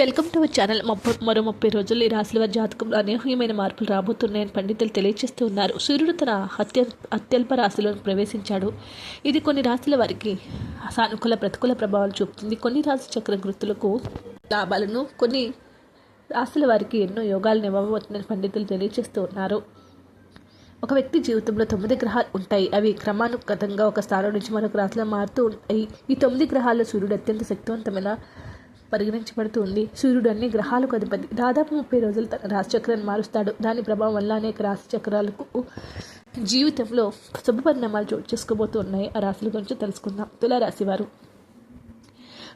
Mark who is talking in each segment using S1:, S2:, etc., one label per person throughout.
S1: Welcome to our channel. ముప్పై మరో ముప్పై రోజులు ఈ రాశుల వారి జాతకంలో అనూహ్యమైన మార్పులు రాబోతున్నాయని పండితులు తెలియజేస్తూ ఉన్నారు. సూర్యుడు తన అత్య అత్యల్ప రాశిలో ప్రవేశించాడు. ఇది కొన్ని రాశుల వారికి సానుకూల ప్రతికూల ప్రభావాలు చూపుతుంది. కొన్ని రాశి చక్ర గుర్తులకు లాభాలను కొన్ని రాశుల వారికి ఎన్నో యోగాలు ఇవ్వబోతుందని పండితులు తెలియజేస్తూ ఉన్నారు. ఒక వ్యక్తి జీవితంలో తొమ్మిది గ్రహాలు ఉంటాయి. అవి క్రమానుగతంగా ఒక స్థానం నుంచి మరొక రాశిలో మారుతూ ఉంటాయి. ఈ తొమ్మిది గ్రహాల్లో సూర్యుడు అత్యంత శక్తివంతమైన పరిగణించబడుతుంది. సూర్యుడు అన్ని గ్రహాలకు అధిపతి. దాదాపు ముప్పై రోజులు తన రాశిచక్రాన్ని మారుస్తాడు. దాని ప్రభావం వల్ల అనేక రాశిచక్రాలకు జీవితంలో శుభ పరిణామాలు చోటు చేసుకోబోతూ ఉన్నాయి ఆ రాశుల గురించి తెలుసుకుందాం. తులారాశి వారు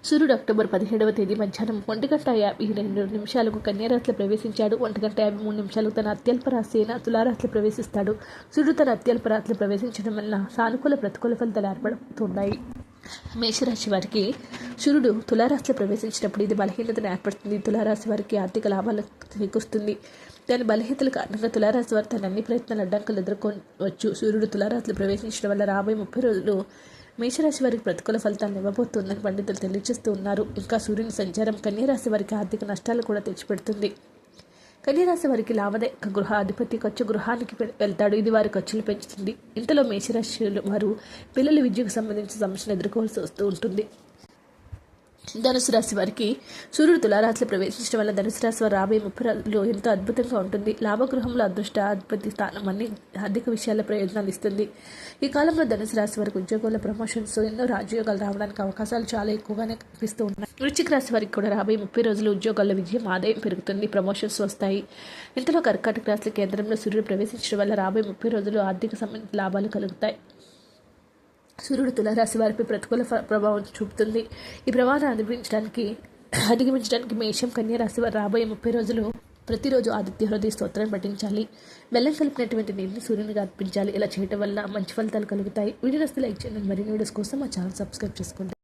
S1: సూర్యుడు అక్టోబర్ పదిహేడవ తేదీ మధ్యాహ్నం ఒంటి గంట యాభై రెండు నిమిషాలకు కన్యారాశిలో ప్రవేశించాడు. ఒంటి గంట యాభై మూడు నిమిషాలకు తన అత్యల్ప రాశి అయిన తులారాశిలో ప్రవేశిస్తాడు. సూర్యుడు తన అత్యల్ప రాశిలో ప్రవేశించడం వల్ల సానుకూల ప్రతికూల ఫలితాలు ఏర్పడుతున్నాయి. మేషరాశి వారికి సూర్యుడు తులారాశిలో ప్రవేశించినప్పుడు ఇది బలహీనతను ఏర్పడుతుంది. తులారాశి వారికి ఆర్థిక లాభాలు చేకూరుస్తుంది. దాని బలహీనతల కారణంగా తులారాశి వారు తన అన్ని ప్రయత్నాలు అడ్డంకులు ఎదుర్కోవచ్చు. సూర్యుడు తులారాశిలో ప్రవేశించడం వల్ల రాబోయే ముప్పై రోజులు మేషరాశి వారికి ప్రతికూల ఫలితాలను ఇవ్వబోతుందని పండితులు తెలియజేస్తూ ఉన్నారు. ఇంకా సూర్యుని సంచారం కన్యరాశి వారికి ఆర్థిక నష్టాలు కూడా తెచ్చిపెడుతుంది. కన్యరాశి వారికి లాభదాయక గృహ అధిపతి ఖర్చు గృహానికి పె- వెళ్తాడు. ఇది వారి ఖర్చులు పెంచుతుంది. ఇంతలో మేషరాశి వారు పిల్లల విద్యకు సంబంధించిన సమస్యను ఎదుర్కోవాల్సి వస్తూ ఉంటుంది. ధనుసు రాశి వారికి సూర్యుడు తులారాశిలో ప్రవేశించడం వల్ల ధనుసు రాశి వారు రాబోయే ముప్పై రోజులు ఎంతో అద్భుతంగా ఉంటుంది. లాభగృహంలో అదృష్ట అధిపతి స్థానం అన్ని ఆర్థిక విషయాల ప్రయోజనాలు ఇస్తుంది. ఈ కాలంలో ధనుసు రాశి వారికి ఉద్యోగంలో ప్రమోషన్స్ ఎన్నో రాజయోగాలు రావడానికి అవకాశాలు చాలా ఎక్కువగానే కనిపిస్తూ ఉన్నాయి. వృశ్చిక రాశి వారికి కూడా రాబోయే ముప్పై రోజులు ఉద్యోగాల్లో విజయం ఆదాయం పెరుగుతుంది ప్రమోషన్స్ వస్తాయి. ఇంతలో కర్కాటక రాశి కేంద్రంలో సూర్యుడు ప్రవేశించడం వల్ల రాబోయే ముప్పై రోజులు ఆర్థిక సంబంధిత లాభాలు కలుగుతాయి. సూర్యుడు తులారాశి వారిపై ప్రతికూల ప్రభావం చూపుతుంది. ఈ ప్రభావాన్ని అధిగమించడానికి అధిగమించడానికి మేషం కన్యా రాశి వారు రాబోయే ముప్పై రోజులు ప్రతిరోజు ఆదిత్య హృదయ స్తోత్రం పఠించాలి. బెల్లం కలిపినటువంటి నీటిని సూర్యునికి అర్పించాలి. ఇలా చేయడం వల్ల మంచి ఫలితాలు కలుగుతాయి. వీడియోస్ లైక్ చేయండి. మరిన్ని వీడియోస్ కోసం మా ఛానల్ సబ్స్క్రైబ్ చేసుకోండి.